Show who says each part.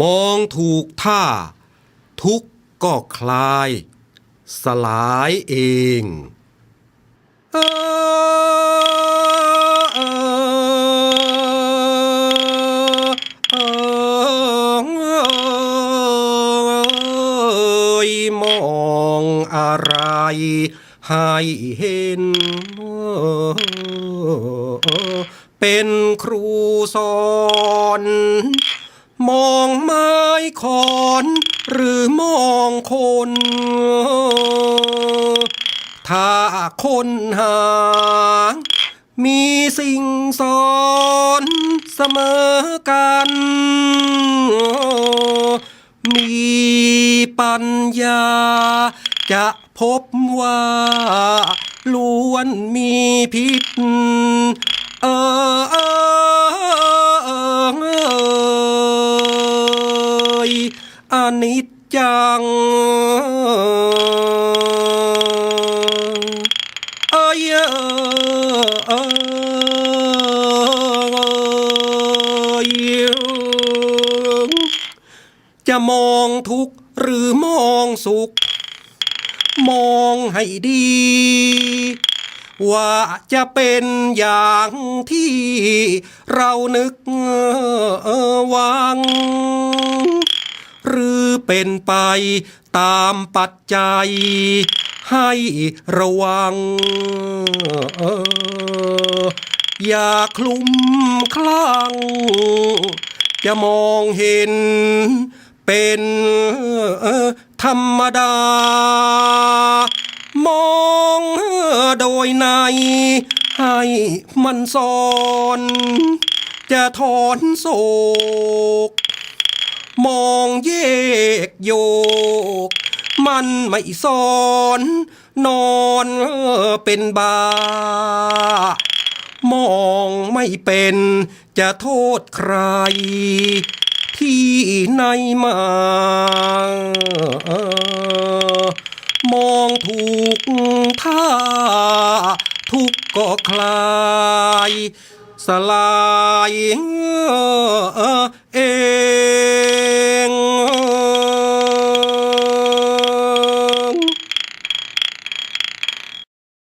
Speaker 1: มองถูกท่า ทุกก็คลาย สลายเองเออเออเอ่ยมองอะไรให้เห็น เป็นครูสอน มองไม้ขอน หรือมองคน ถ้าคนหา มีสิ่งสอนเสมอกัน มีปัญญา จะพบว่าล้วนมีพิษ อนิจจัง เอ้ยเอ้ยอจะมองทุกข์หรือมองสุข มองให้ดี ว่าจะเป็นอย่างที่เรานึกวัง หรือเป็นไปตามปัจจัย ให้ระวังอย่าคลุ้มคลั่ง จะมองเห็นเป็นธรรมดา มองโดยใน ให้มันสอน จะถอนโศก มองแยกโยก มันไม่สอน นอนเป็นบามองไม่เป็นจะโทษใคร ที่ในมามองถูกท่า ทุกก็คลาย สลาย